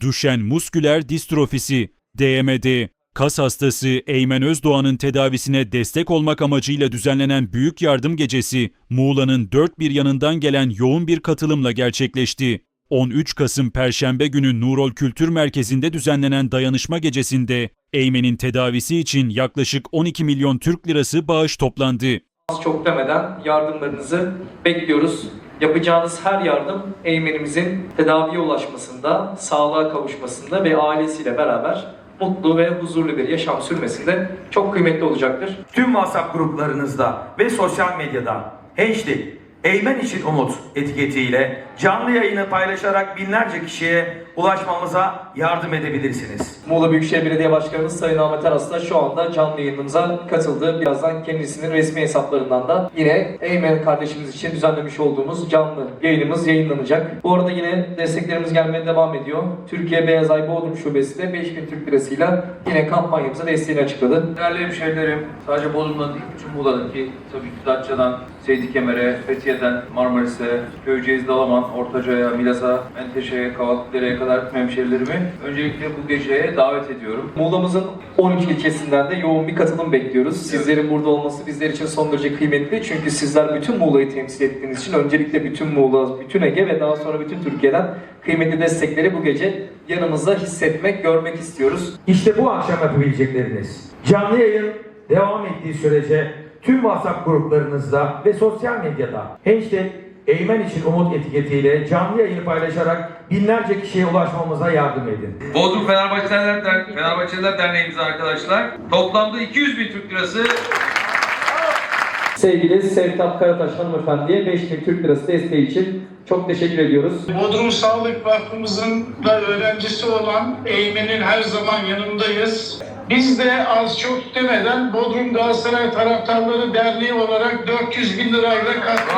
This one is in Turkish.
Düşen musküler distrofisi, DMD, kas hastası Eymen Özdoğan'ın tedavisine destek olmak amacıyla düzenlenen Büyük Yardım Gecesi, Muğla'nın dört bir yanından gelen yoğun bir katılımla gerçekleşti. 13 Kasım Perşembe günü Nurol Kültür Merkezi'nde düzenlenen dayanışma gecesinde Eymen'in tedavisi için yaklaşık 12 milyon Türk lirası bağış toplandı. Az çok demeden yardımlarınızı bekliyoruz. Yapacağınız her yardım Eymen'imizin tedaviye ulaşmasında, sağlığa kavuşmasında ve ailesiyle beraber mutlu ve huzurlu bir yaşam sürmesinde çok kıymetli olacaktır. Tüm WhatsApp gruplarınızda ve sosyal medyada hashtag Eymen için Umut etiketiyle canlı yayını paylaşarak binlerce kişiye ulaşmamıza yardım edebilirsiniz. Muğla Büyükşehir Belediye Başkanımız Sayın Ahmet Aras da şu anda canlı yayınımıza katıldı. Birazdan kendisinin resmi hesaplarından da yine Eymen kardeşimiz için düzenlemiş olduğumuz canlı yayınımız yayınlanacak. Bu arada yine desteklerimiz gelmeye devam ediyor. Türkiye Beyaz Ay Bodrum Şubesi de 5000 Türk Lirası'yla yine kampanyamıza desteğini açıkladı. Değerli hemşehrilerim, sadece Bodrum'dan değil, bütün Muğla'daki tabii ki Datça'dan, Seydi Kemer'e, Fethiye'den, Marmaris'e, Köyceğiz, Dalaman, Ortaca'ya, Milas'a, Menteşe'ye, Kavaklıdere'ye kadar tüm hemşehrilerimi öncelikle bu geceye davet ediyorum. Muğla'mızın 13 ilçesinden de yoğun bir katılım bekliyoruz. Sizlerin burada olması bizler için son derece kıymetli. Çünkü sizler bütün Muğla'yı temsil ettiğiniz için öncelikle bütün Muğla, bütün Ege ve daha sonra bütün Türkiye'den kıymetli destekleri bu gece yanımızda hissetmek, görmek istiyoruz. İşte bu akşam yapabilecekleriniz. Canlı yayın devam ettiği sürece tüm WhatsApp gruplarınızda ve sosyal medyada hashtag Eymen için Umut etiketiyle canlı yayını paylaşarak binlerce kişiye ulaşmamıza yardım edin. Bodrum Fenerbahçeliler, Der Fenerbahçeliler Derneğimiz arkadaşlar. Toplamda 200 bin Türk lirası Sevgili Sevtap Karataş hanımefendiye 5000 Türk Lirası desteği için çok teşekkür ediyoruz. Bodrum Sağlık Vakfımızın da öğrencisi olan Eymen'in her zaman yanındayız. Biz de az çok demeden Bodrum Galatasaray Taraftarları Derneği olarak 400 bin lirayla katkı